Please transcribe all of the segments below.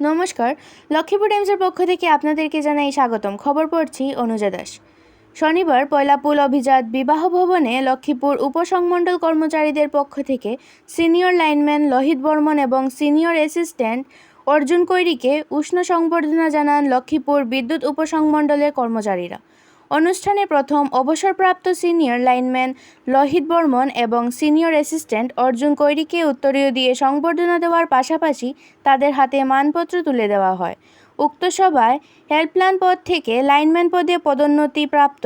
নমস্কার। লক্ষ্মীপুর টাইমসের পক্ষ থেকে আপনাদেরকে জানাই স্বাগতম। খবর পড়ছি অনুজা দাস। শনিবার পয়লাপুল অভিজাত বিবাহ ভবনে লক্ষ্মীপুর উপসংমণ্ডল কর্মচারীদের পক্ষ থেকে সিনিয়র লাইনম্যান লোহিত বর্মন এবং সিনিয়র অ্যাসিস্ট্যান্ট অর্জুন কৈরিকে উষ্ণ সংবর্ধনা জানান লক্ষ্মীপুর বিদ্যুৎ উপসংমণ্ডলের কর্মচারীরা। অনুষ্ঠানে প্রথম অবসরপ্রাপ্ত সিনিয়র লাইনম্যান লোহিত বর্মন এবং সিনিয়র অ্যাসিস্ট্যান্ট অর্জুন কৈরিকে উত্তরীয় দিয়ে সংবর্ধনা দেওয়ার পাশাপাশি তাদের হাতে মানপত্র তুলে দেওয়া হয়। উক্ত সভায় হেল্পলাইন পদ থেকে লাইনম্যান পদে পদোন্নতি প্রাপ্ত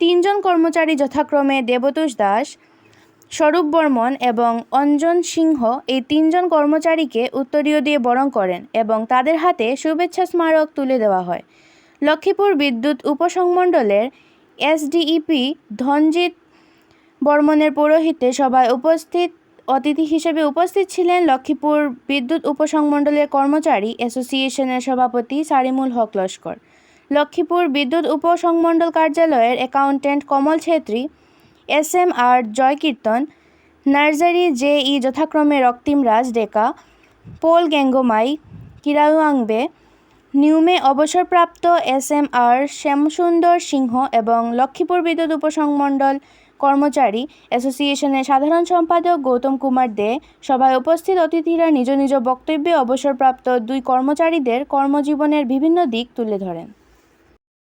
তিনজন কর্মচারী যথাক্রমে দেবতোষ দাস, স্বরূপ বর্মন এবং অঞ্জন সিংহ এই তিনজন কর্মচারীকে উত্তরীয় দিয়ে বরণ করেন এবং তাদের হাতে শুভেচ্ছা স্মারক তুলে দেওয়া হয়। লক্ষ্মীপুর বিদ্যুৎ উপসংমণ্ডলের এসডিইপি ধনজিৎ বর্মনের পৌরোহিত্যে সভায় উপস্থিত, অতিথি হিসেবে উপস্থিত ছিলেন লক্ষ্মীপুর বিদ্যুৎ উপসংমণ্ডলের কর্মচারী অ্যাসোসিয়েশনের সভাপতি সারিমুল হক লস্কর, লক্ষ্মীপুর বিদ্যুৎ উপসংমণ্ডল কার্যালয়ের accountant Kamal Chhetri S M R Joykirtan Narzary J E যথাক্রমে রক্তিম রাজ ডেকা, পোল গ্যাঙ্গোমাই কিরাউয়াংবে নিউমে অবসরপ্রাপ্ত S M R Shyamsundar Singh এবং লক্ষ্মীপুর বিদ্যুৎ উপসংমণ্ডল কর্মচারী অ্যাসোসিয়েশনের সাধারণ সম্পাদক গৌতম কুমার দে সভায় উপস্থিত অতিথিরা নিজ নিজ বক্তব্যে অবসরপ্রাপ্ত দুই কর্মচারীদের কর্মজীবনের বিভিন্ন দিক তুলে ধরেন।